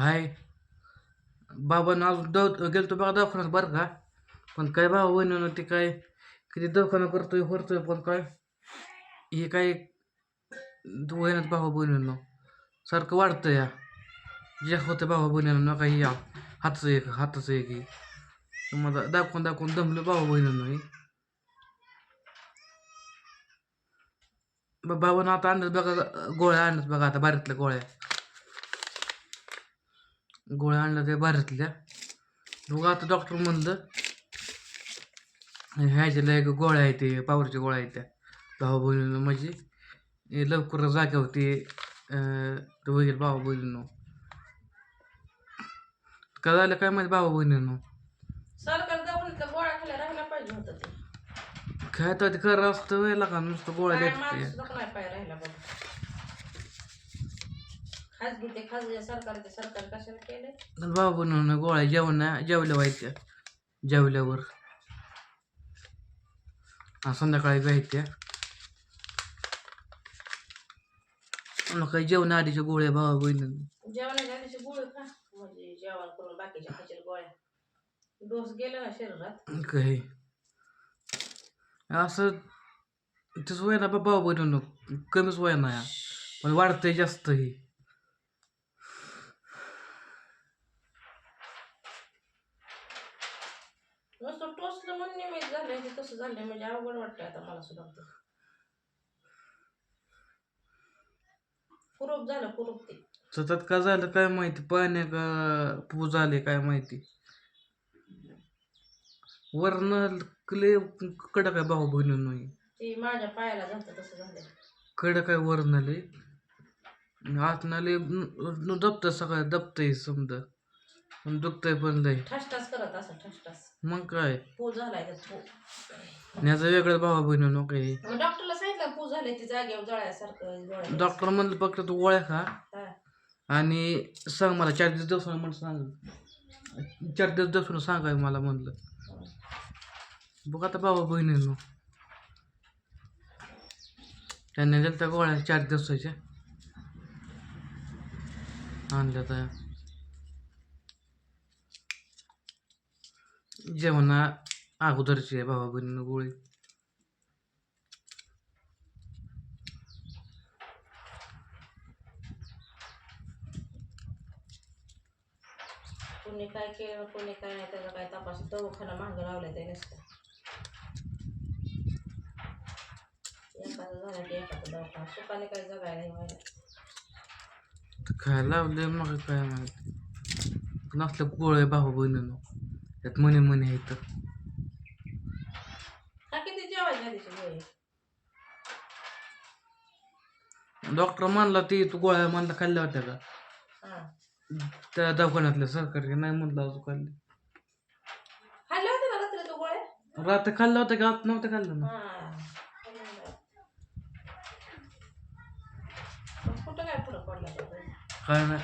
हाय. बाबांना अजून दव गेलतो बघा दवाखान्यात बरं का. पण काय बाबा बहिणीनं ते काय किती दवाखाना करतोय करतोय पण काय. हे काय वहिन्यात भावा बहिणीनं. सारखं वाढतं या. जे होतं भावा बहिणीनं काही या. हातचं एक हाताचं एक मला दाखवून दाखवून दमलं भावा बहिणीनं हे. ब- बाबानं आता आणत बघा गोळ्या आणत बघा आता बारीतल्या गोळ्या. गोळ्या आणल्या त्या बारीतल्या बघा आता डॉक्टर म्हणलं ह्याच्याला एक गोळ्या आहेत ते पावरच्या गोळ्या आहेत त्या. भाऊ बहिणीनं म्हणजे लवकर जाग्या होती वगैरे भाऊ बहिणीनं. काय झालं काय माहिती भाऊ बहिणीनं? काय तर खरं असतं वेळेला का नुसतं गोळ्या काय देत माणूस सुद्धा नाही पाय राहिला बघ खाजगी ते खाजगी सरकार ते सरकार कशाला केलंय? भाऊ बहिणीनं गोळ्या जेवण जेवल्या व्हायच्या जेवल्यावर. हा संध्याकाळी घ्यायच्या मग काही जेवण आधीच्या गोळ्या भावा बहिणीनं. जेवणाच्या आधीची गोळी खा. म्हणजे जेवण करून बाकीच्या गोळ्या. डोस गेला ना शरीरात? काही. असं तसं वय ना बाबा बनवून कमीच वय ना पण वाढतंय जास्त हे म्हणून निमित्त झालंय ते तसं झालंय म्हणजे अवघड वाटतंय आता मला सुद्धा ते कुरूप झालं कुरूप ते. सतत का झालं काय माहिती? पाण्या का पू झाले काय माहिती? वरण क्ले कडक आहे भाऊ बहिणीनं. हे. ते माझ्या पायाला झालं तसं झालंय. कडक आहे वरण आले आतनाले दबतं सगळं दबतंय समजा. पण दुखतंय पण लय. ठसठास करत असं ठसठास मग काय? पू झालाय तर पू याचा वेगळं भावा बहिणीनं काही. मग डॉक्टरला सांगितलं पू झाले ते जागेवर जळायसारखं गोळ्या डॉक्टर म्हणलं फक्त तू गोळ्या खा. हा. आणि सांग मला चार दिवस दिवसानं म्हणून सांग. चार दिवस दिवसानं सांगाय मला म्हणलं. बघ आता बाबा बहिणीनं. त्यांनी दिल्या त्या गोळ्या चार दिवसाच्या. आणल्या त्या. जेवणा अगोदरची आहे भावा बहिणीनं गोळी. कोणी काय केलं कोणी काय नाही त्याचा काय तपास दवाखाना मागं लावलाय ते नसतं एखादं झालं की एखादं दवाखाना. काय जगायला नाही व्हायला काय लावले मग काय माहिती. नसलं गोळे भाऊ बहिणीनं. त्यात मनी मनी आहेत. किती जेवायच्या आधीची गोळी डॉक्टर म्हणला ती तू गोळ्या म्हणला खाल्ल्या होत्या का? हा. त्या दवाखान्यातल्या सरकारी नाही म्हणलं अजून खाल्ली. खाल्ल्या होत्या ना रात्री तू गोळ्या? रात्री खाल्ल्या होत्या का? आत नव्हत्या खाल्ल्या ना. हा. कुठं काय फरक पडला त्याचा? काय नाही.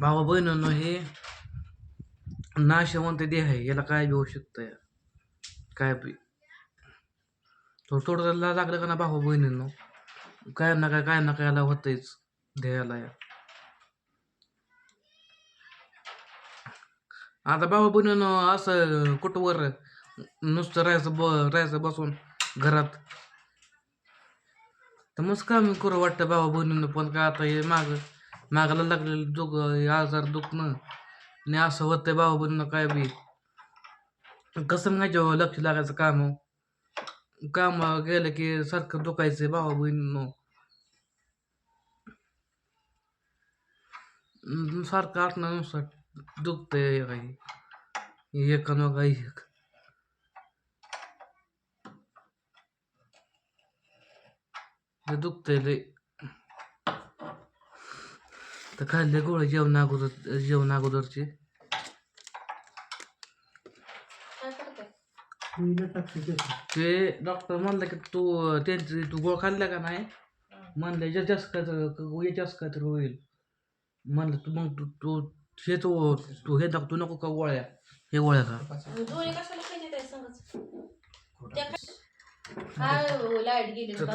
भावा बहिणींनो हे नाशवंत देह आहे. याला काय बी होऊ शकतं काय बी. थोडं थोडं लागलं का ना भावा बहिणीनं? काय ना काय काय ना काय याला होतंच देहाला या. आता भावा बहिणीनं असं कुठवर नुसतं राहायचं ब राहायचं बसून घरात? तर मस्त काम करू वाटतं भावा बहिणीनं पण काय आता हे माग मागाला लागलेलं दुख या आजार दुखणं. आणि असं होतंय भावा बहिणीनं काय बी. कसं माझ्या लक्ष लागायचं काम. काम गेलं की सारखं दुखायचं भावा बहिणीनं सारखं आठवण दुखतंय काही. एक काही एक. दुखतंय लय. तर खाल्ले गोळे जेवण अगोदर जेवण अगोदरचे. ते. डॉक्टर म्हणलं की तू त्यांची तू गोळ खाल्ला का नाही? म्हणलं याच्यात जास्त काय तर याच्यात काय तर होईल. म्हणलं तू मग तू तू हे तू तू हे दाख तू नको का गोळ्या. हे गोळ्या का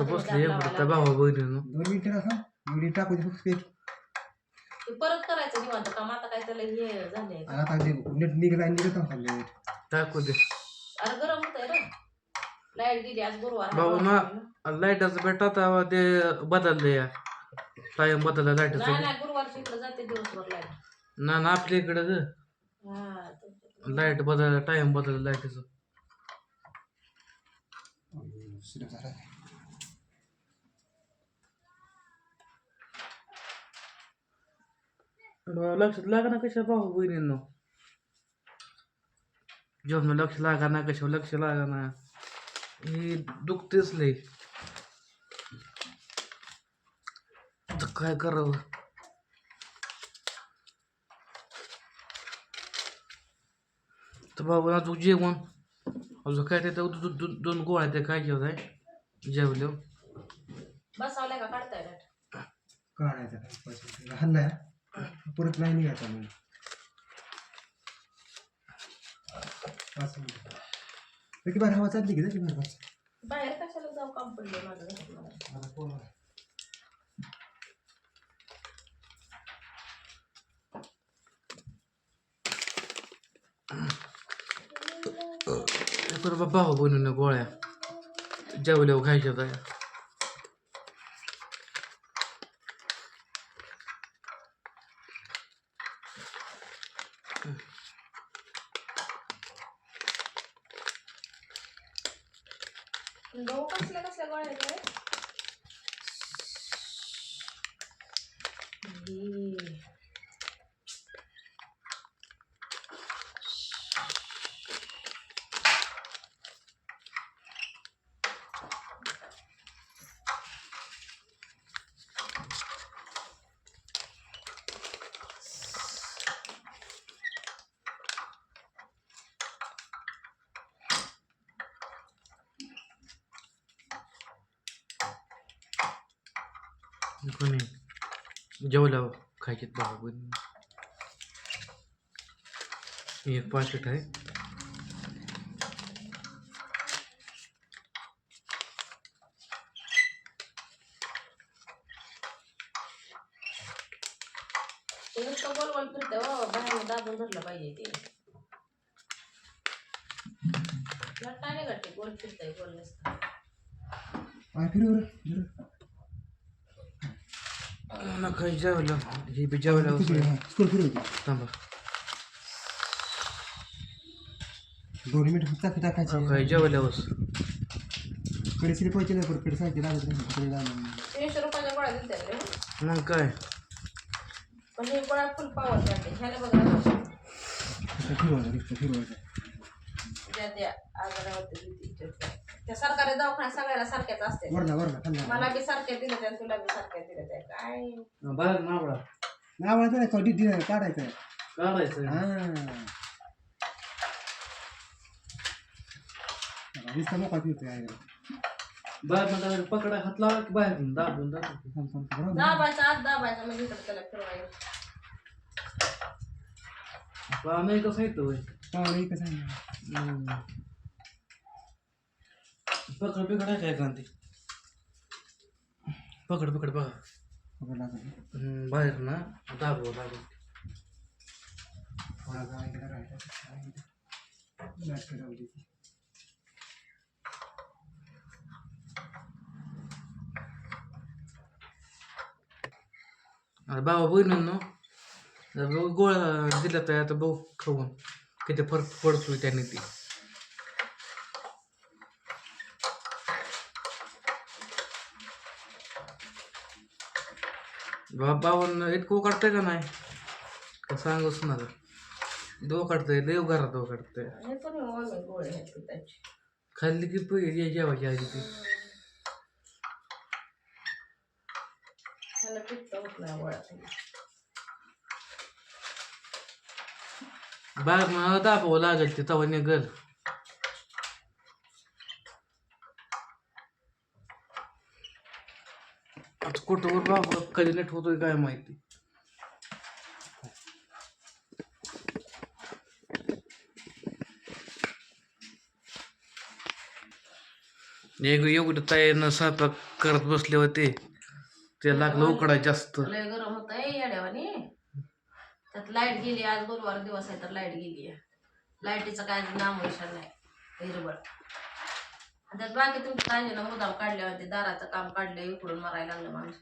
बसले भावा नका एवढी टाकू दे फक्त पेट ते परत करायचं निवांत. काम आता काय त्याला हे झालंय आणि आता ते नेट निघाला निघत खाल्ले टाकू दे. अरे गरम होतंय रे लाइट गेली आज गुरुवार बाबा ना लाईटाचं भेटा तेव्हा ते बदलले या. टाइम बदलला नाही लाईटाचं नाही गुरुवारच्या इकडे जाते दिवसभर लाइट ना ना आपल्या इकडं हा. लाइट बदलला टाइम बदलला लाईटीचं झाला. लक्ष लागा ना कशा भाऊ बहिणींनो. जेवण लक्ष लागा ना कशा लक्ष लागा ना हे दुखतेच लय. काय करावं? तर बाबा अजून जेवण. अजून काय ते दोन गोळ्या ते काय जेवत आहे जेवलो बसावलाय का? काढताय काढायचा परत नाही निघायचा मग. मिनिटं. बाकी बाहेर हवा चालली की जाते बाहेर कशाला जाऊ? काम पडले माझं मला. फोन बाबा बनवून गोळ्या. जेवल्यावर खायच्या त्या गहू कसल्या कसल्या गोळ्या आहेत रे? हे. जेवल्यावर खायचे बाबा बन एक पाकिट आहे ते नुसतं गोल गोल फिरतंय हो, बाहेर दाबून धरलं पाहिजे ते घट्टा नाही घट्टे गोल फिरतंय गोल नसतं आ, फिरव रे, फिरव. काही जेवलं हे बी जेवल्यावर किती ते. थांबा दोन मिनिट फक्त टाकायचे काही जेवल्यावर कडे सिरी पैसे नाही परत कडे सारखे लागत नाही कडे लागलं तीनशे रुपयाच्या गोळ्या दिलत्या रे मग काय पण हे गोळ्या फुल पावर वाटते ह्याला बघा ना. फिरवायचं रिक्षा फिरवायचं ज्या त्या आजारावरती इज्जत. त्या सरकारी दवाखान्यात सगळ्याला सारख्याच असते वरला वरला खाल्ला मला बी सारख्या दिलं त्या तुला बी सारख्या दिलं त्या काय? बाहेर नावळा. नावाचं नाही कधी दिलं? काढायचं. आहे. काढायचं. हा. नुसता मोका फिरतोय आहे. बाहेर म्हणता पकडा हात लावा की बाहेर दाबून दाबून. थांब, थांब, थांब, बरोबर. दाबायचा आत दाबायचा म्हणजे इकडे त्याला फिरवायचं नाही कसं येतं होय. पाहुणे आहे ना. हम्म. पकड बिकड आहे काय क्रांती पकड पकड बघा पकड. हम्म, बाहेर ना दाबव दाबव थोडा वेळ इकडे राहिला. लाइट फिरवली ती. अरे बाबा बहिणींनो जर गोळ्या दिल्या तर आता बघू खाऊन किती फरक पडतोय त्याने ती बाबावन इतकं काढतंय का नाही? का सांगूच ना दो काढतंय देव घरात दो काढतंय. हे खाल्ली की पहिले जेवायची आधी ती. बाग मला दाबावं लागेल ते तवा निघल. आज कुठवर बाबा कधी नेट होतोय काय माहिती? एक एवढं ताईनं स्वयंपाक करत बसले होते. ते लागलं उकडा जास्त. लय गरम होत आहे येड्यावानी. त्यात लाइट गेली आज गुरुवार दिवस आहे तर लाइट गेली लाईटीचं काय नाम नाही. हिरबळ त्यात बाकी तुमच्या ना मुदाम काढल्या होते दाराचं काम काढलं इकडून मारायला लागलं माणूस.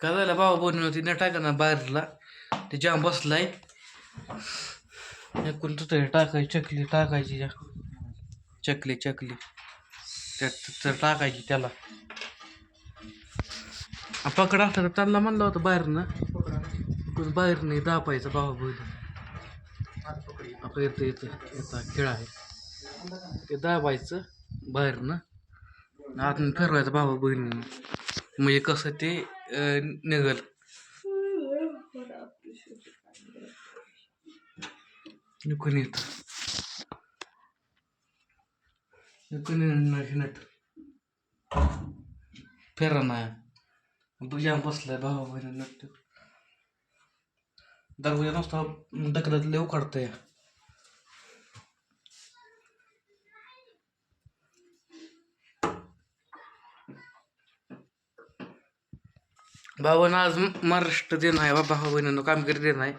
काय झालं बाबा बोलणी होती न टाका ना बाहेरला. ते जाम बसलाय. एकूण तर टाकायची चकली टाकायची या. चकली चकली. तर टाकायची त्याला. पकड तर त्यांना म्हणलं होतं बाहेर ना पण बाहेर नाही दापायचं बाबा बोल. आपण येतं येतं येतं खेळ आहे. ते दाबायचं बाहेरनं. आतून फिरवायचं भावा बहिणीनं म्हणजे कसं ते निघल. निघून येत निघून नट फेरा नाही तुझ्या बसलाय भावा बहिणी नट दरवाजा नसता ढकलत लय उकाडतंय भावानं आज महाराष्ट्र दिन आहे बा भावा बहिणीनं कामगिरी दिन आहे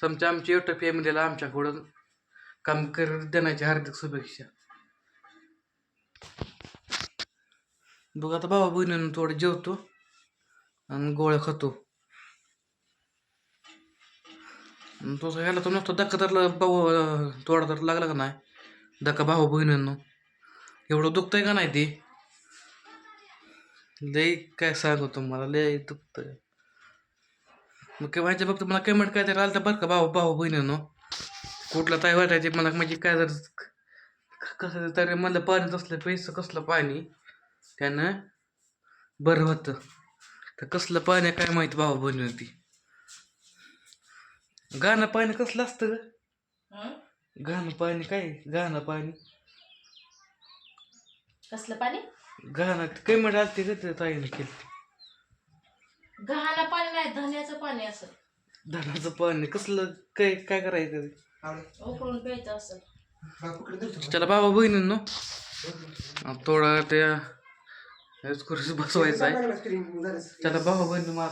समजा आमच्या युट्यूब फॅमिलीला आमच्याकडून कामगिरी देण्याची हार्दिक शुभेच्छा. बघ आता भावा बहिणीनं थोडं जेवतो आणि गोळ्या खातो. तसं ह्याला तर नुसतं धक्का तर भाऊ थोडा तर लागला का नाही? धक्का भाऊ बहिणीनं. एवढं दुखतंय का नाही ते? लय काय सांगू तुम्हाला लय दुखतंय. मग काय व्हायचं? फक्त मला कमेंट काय तर आलं तर बरं का भाऊ भाऊ बहिणीनं. कुठला ताई वाटायचे मला म्हणजे काय जर कसं तरी म्हणलं पाणी असलं पैसे कसलं पाणी? त्यानं बरं होतं. तर कसलं पाणी काय माहिती भाऊ बहिणी होती गाणं पाणी कसलं असतं ग? गाणं पाणी काय? गाणं पाणी. कसलं पाणी? गाणं कमेंट आलती ते ताईनं केली गहाला पाणी नाही धन्याचं पाणी असं. धनाचं पाणी कसलं? काय काय करायचं ते? उकळून प्यायचं असं. त्याला बाबा बहिणींनो थोडा त्या हेच खुर्ची बसवायचं आहे. त्याला बाबा बहिणी मग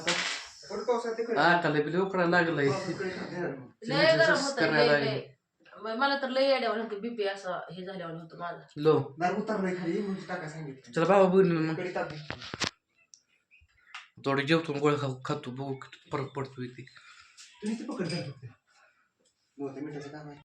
आता बिल उकडा लागलाय. लय गरम होत करायला लय. लय म- मला तर लय येड्यावर होतं बीपी असं हे झाल्यावर होतं माझं. लो. उतरलाय खाली म्हणजे टाका सांगितलं. त्याला बाबा बहिणी मग. थोडे जेवतो गोळ खाऊ खातो बघू किती फरक पडतो इथे तुम्ही ते पकड धर फक्त. मोठ्या मिठाचं काम आहे